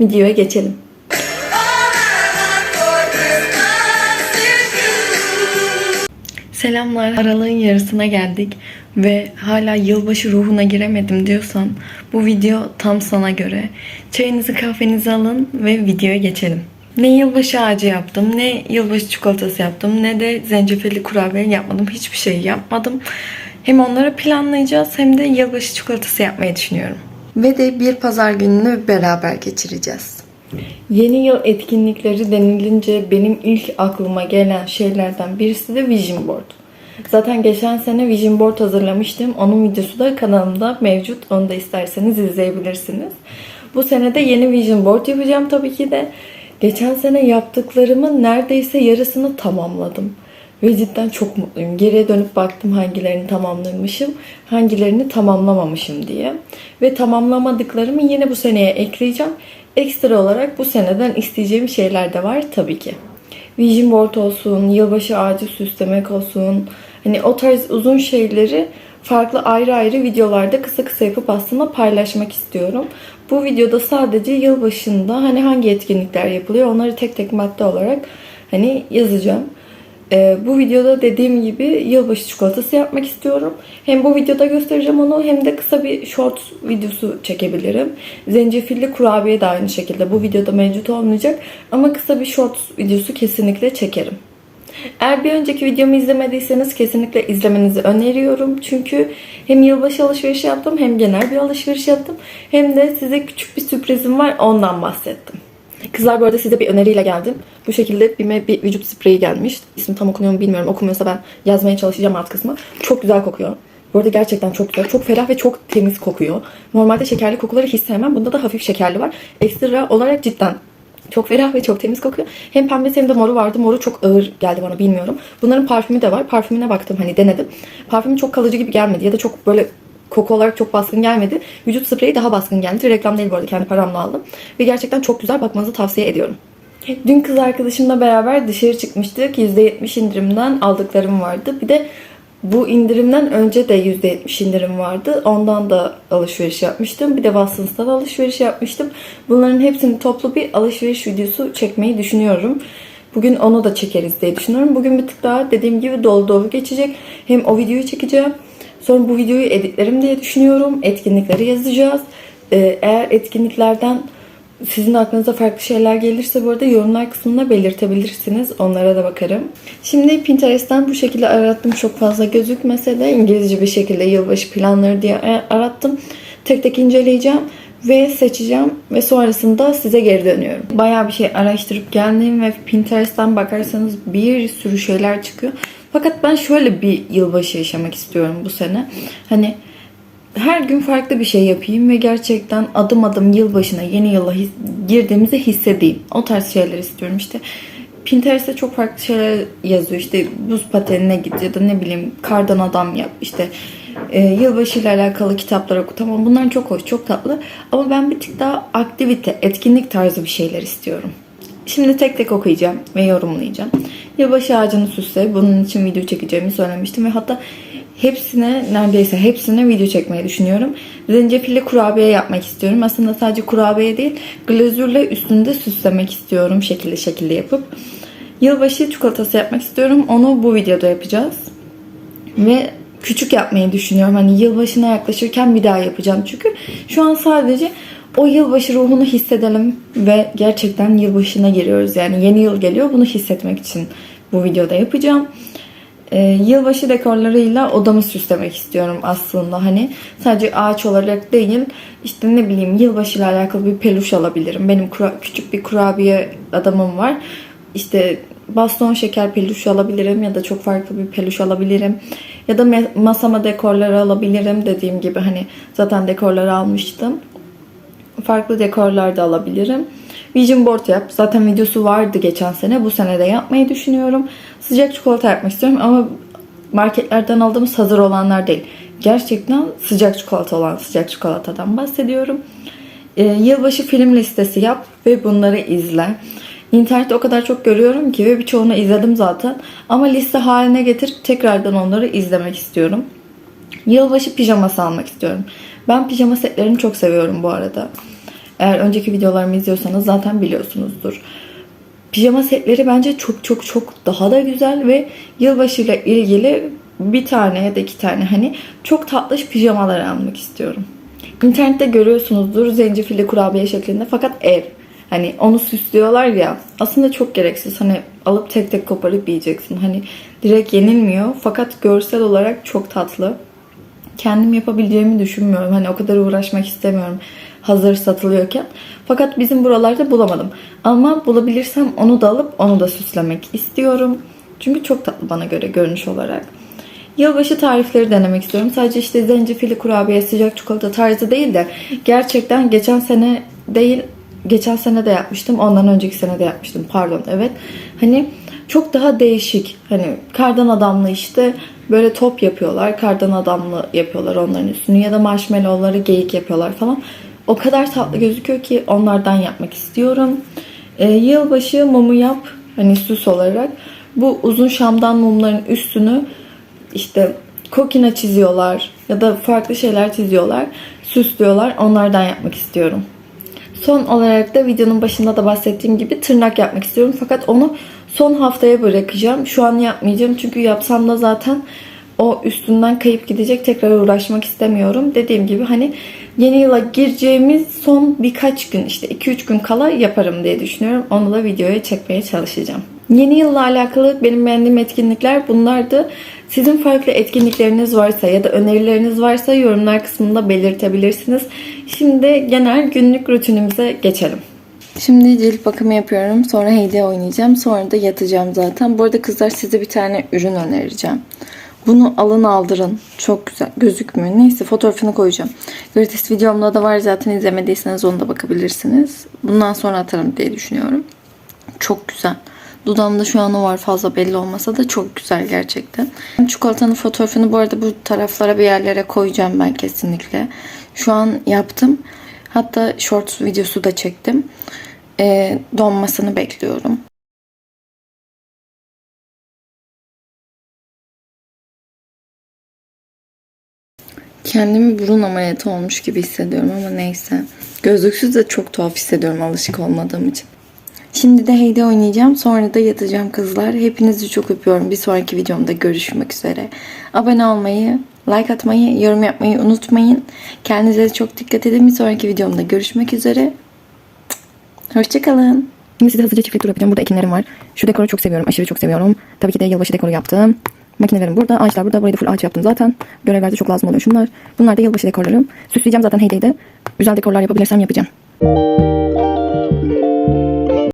videoya geçelim. Selamlar. Aralığın yarısına geldik ve hala yılbaşı ruhuna giremedim diyorsan bu video tam sana göre. Çayınızı kahvenizi alın ve videoya geçelim. Ne yılbaşı ağacı yaptım, ne yılbaşı çikolatası yaptım, ne de zencefilli kurabiye yapmadım. Hiçbir şey yapmadım. Hem onları planlayacağız hem de yılbaşı çikolatası yapmayı düşünüyorum. Ve de bir pazar gününü beraber geçireceğiz. Yeni yıl etkinlikleri denilince benim ilk aklıma gelen şeylerden birisi de Vision Board. Zaten geçen sene Vision Board hazırlamıştım. Onun videosu da kanalımda mevcut. Onu da isterseniz izleyebilirsiniz. Bu sene de yeni Vision Board yapacağım tabii ki de. Geçen sene yaptıklarımın neredeyse yarısını tamamladım. Ve cidden çok mutluyum. Geriye dönüp baktım hangilerini tamamlamışım, hangilerini tamamlamamışım diye. Ve tamamlamadıklarımı yine bu seneye ekleyeceğim. Ekstra olarak bu seneden isteyeceğim şeyler de var tabii ki. Vision board olsun, yılbaşı ağacı süslemek olsun. Hani o tarz uzun şeyleri farklı ayrı ayrı videolarda kısa kısa yapıp aslında paylaşmak istiyorum. Bu videoda sadece yılbaşında hani hangi etkinlikler yapılıyor onları tek tek madde olarak hani yazacağım. Ee, bu videoda dediğim gibi yılbaşı çikolatası yapmak istiyorum. Hem bu videoda göstereceğim onu hem de kısa bir short videosu çekebilirim. Zencefilli kurabiye de aynı şekilde bu videoda mevcut olmayacak. Ama kısa bir short videosu kesinlikle çekerim. Eğer bir önceki videomu izlemediyseniz kesinlikle izlemenizi öneriyorum. Çünkü hem yılbaşı alışverişi yaptım hem genel bir alışveriş yaptım. Hem de size küçük bir sürprizim var ondan bahsettim. Kızlar bu arada size bir öneriyle geldim. Bu şekilde BİM'e bir vücut spreyi gelmiş. İsmi tam okunuyor mu bilmiyorum. Okumuyorsa ben yazmaya çalışacağım alt kısmı. Çok güzel kokuyor. Bu arada gerçekten çok güzel. Çok ferah ve çok temiz kokuyor. Normalde şekerli kokuları hiç sevmem. Bunda da hafif şekerli var. Ekstra olarak cidden çok ferah ve çok temiz kokuyor. Hem pembesi hem de moru vardı. Moru çok ağır geldi bana bilmiyorum. Bunların parfümü de var. Parfümüne baktım hani denedim. Parfümü çok kalıcı gibi gelmedi. Ya da çok böyle koku olarak çok baskın gelmedi. Vücut spreyi daha baskın geldi. Reklam değil bu arada kendi paramla aldım. Ve gerçekten çok güzel bakmanızı tavsiye ediyorum. Dün kız arkadaşımla beraber dışarı çıkmıştık. %70 indirimden aldıklarım vardı. Bir de bu indirimden önce de %70 indirim vardı. Ondan da alışveriş yapmıştım. Bir de Watsons'tan alışveriş yapmıştım. Bunların hepsini toplu bir alışveriş videosu çekmeyi düşünüyorum. Bugün onu da çekeriz diye düşünüyorum. Bugün bir tık daha dediğim gibi dolu dolu geçecek. Hem o videoyu çekeceğim. Sonra bu videoyu editlerim diye düşünüyorum. Etkinlikleri yazacağız. Ee, eğer etkinliklerden sizin aklınıza farklı şeyler gelirse bu arada yorumlar kısmında belirtebilirsiniz. Onlara da bakarım. Şimdi Pinterest'ten bu şekilde arattım. Çok fazla gözükmese de İngilizce bir şekilde yılbaşı planları diye arattım. Tek tek inceleyeceğim ve seçeceğim ve sonrasında size geri dönüyorum. Bayağı bir şey araştırıp geldim ve Pinterest'ten bakarsanız bir sürü şeyler çıkıyor. Fakat ben şöyle bir yılbaşı yaşamak istiyorum bu sene. Hani her gün farklı bir şey yapayım ve gerçekten adım adım yılbaşına, yeni yıla his- girdiğimizi hissedeyim. O tarz şeyler istiyorum işte. Pinterest'te çok farklı şeyler yazıyor. İşte buz patenine git ya da ne bileyim kardan adam yap. İşte e, yılbaşıyla alakalı kitaplar oku. Tamam bunlar çok hoş, çok tatlı. Ama ben bir tık daha aktivite, etkinlik tarzı bir şeyler istiyorum. Şimdi tek tek okuyacağım ve yorumlayacağım. Yılbaşı ağacını süsle. Bunun için video çekeceğimi söylemiştim ve hatta hepsine neredeyse hepsine video çekmeyi düşünüyorum. Zencefilli kurabiye yapmak istiyorum. Aslında sadece kurabiye değil, glazürle üstünde süslemek istiyorum şekilli şekilli yapıp. Yılbaşı çikolatası yapmak istiyorum. Onu bu videoda yapacağız. Ve küçük yapmayı düşünüyorum. Hani yılbaşına yaklaşırken bir daha yapacağım. Çünkü şu an sadece o yılbaşı ruhunu hissedelim ve gerçekten yılbaşına giriyoruz. Yani yeni yıl geliyor. Bunu hissetmek için bu videoda yapacağım. Ee, yılbaşı dekorlarıyla odamı süslemek istiyorum aslında. Hani sadece ağaç olarak değil, işte ne bileyim yılbaşıyla alakalı bir peluş alabilirim. Benim kura- küçük bir kurabiye adamım var. İşte baston şeker peluş alabilirim ya da çok farklı bir peluş alabilirim. Ya da masama dekorları alabilirim dediğim gibi hani zaten dekorları almıştım. Farklı dekorlar da alabilirim. Vision board yap. Zaten videosu vardı geçen sene. Bu sene de yapmayı düşünüyorum. Sıcak çikolata yapmak istiyorum ama marketlerden aldığımız hazır olanlar değil. Gerçekten sıcak çikolata olan sıcak çikolatadan bahsediyorum. Ee, yılbaşı film listesi yap ve bunları izle. İnternette o kadar çok görüyorum ki ve birçoğunu izledim zaten. Ama liste haline getirip tekrardan onları izlemek istiyorum. Yılbaşı pijaması almak istiyorum. Ben pijama setlerini çok seviyorum bu arada. Eğer önceki videolarımı izliyorsanız zaten biliyorsunuzdur. Pijama setleri bence çok çok çok daha da güzel ve yılbaşıyla ilgili bir tane ya da iki tane hani çok tatlış pijamalar almak istiyorum. İnternette görüyorsunuzdur zencefilli kurabiye şeklinde fakat ev. Hani onu süslüyorlar ya aslında çok gereksiz. Hani alıp tek tek koparıp yiyeceksin. Hani direkt yenilmiyor fakat görsel olarak çok tatlı. Kendim yapabileceğimi düşünmüyorum. Hani o kadar uğraşmak istemiyorum hazır satılıyorken. Fakat bizim buralarda bulamadım. Ama bulabilirsem onu da alıp onu da süslemek istiyorum. Çünkü çok tatlı bana göre görünüş olarak. Yılbaşı tarifleri denemek istiyorum. Sadece işte zencefilli kurabiye, sıcak çikolata tarzı değil de gerçekten geçen sene değil, geçen sene de yapmıştım. Ondan önceki sene de yapmıştım. Pardon, evet. Hani çok daha değişik. Hani kardan adamlı işte böyle top yapıyorlar. Kardan adamlı yapıyorlar onların üstünü ya da marshmallowları geyik yapıyorlar falan. O kadar tatlı gözüküyor ki onlardan yapmak istiyorum. Ee, yılbaşı mumu yap hani süs olarak. Bu uzun şamdan mumların üstünü işte kokina çiziyorlar ya da farklı şeyler çiziyorlar. Süslüyorlar. Onlardan yapmak istiyorum. Son olarak da videonun başında da bahsettiğim gibi tırnak yapmak istiyorum. Fakat onu son haftaya bırakacağım. Şu an yapmayacağım. Çünkü yapsam da zaten o üstünden kayıp gidecek. Tekrar uğraşmak istemiyorum. Dediğim gibi hani yeni yıla gireceğimiz son birkaç gün işte 2-3 gün kala yaparım diye düşünüyorum. Onu da videoya çekmeye çalışacağım. Yeni yılla alakalı benim beğendiğim etkinlikler bunlardı. Sizin farklı etkinlikleriniz varsa ya da önerileriniz varsa yorumlar kısmında belirtebilirsiniz. Şimdi genel günlük rutinimize geçelim. Şimdi cilt bakımı yapıyorum. Sonra hediye oynayacağım. Sonra da yatacağım zaten. Bu arada kızlar size bir tane ürün önereceğim. Bunu alın aldırın. Çok güzel. Gözükmüyor. Neyse fotoğrafını koyacağım. Gratis videomda da var zaten izlemediyseniz onu da bakabilirsiniz. Bundan sonra atarım diye düşünüyorum. Çok güzel. Dudağımda şu an o var fazla belli olmasa da çok güzel gerçekten. Çikolatanın fotoğrafını bu arada bu taraflara bir yerlere koyacağım ben kesinlikle. Şu an yaptım. Hatta shorts videosu da çektim. Ee, donmasını bekliyorum. Kendimi burun ameliyatı olmuş gibi hissediyorum ama neyse. Gözlüksüz de çok tuhaf hissediyorum alışık olmadığım için. Şimdi de Heyde oynayacağım. Sonra da yatacağım kızlar. Hepinizi çok öpüyorum. Bir sonraki videomda görüşmek üzere. Abone olmayı, like atmayı, yorum yapmayı unutmayın. Kendinize çok dikkat edin. Bir sonraki videomda görüşmek üzere. Hoşçakalın. Şimdi size hızlıca çiftlik tur yapacağım. Burada ekinlerim var. Şu dekoru çok seviyorum. Aşırı çok seviyorum. Tabii ki de yılbaşı dekoru yaptım. Makinelerim burada. Ağaçlar burada. Burayı da full ağaç yaptım zaten. Görevlerde çok lazım oluyor şunlar. Bunlar da yılbaşı dekorlarım. Süsleyeceğim zaten Heyde'yi de. Güzel dekorlar yapabilirsem yapacağım.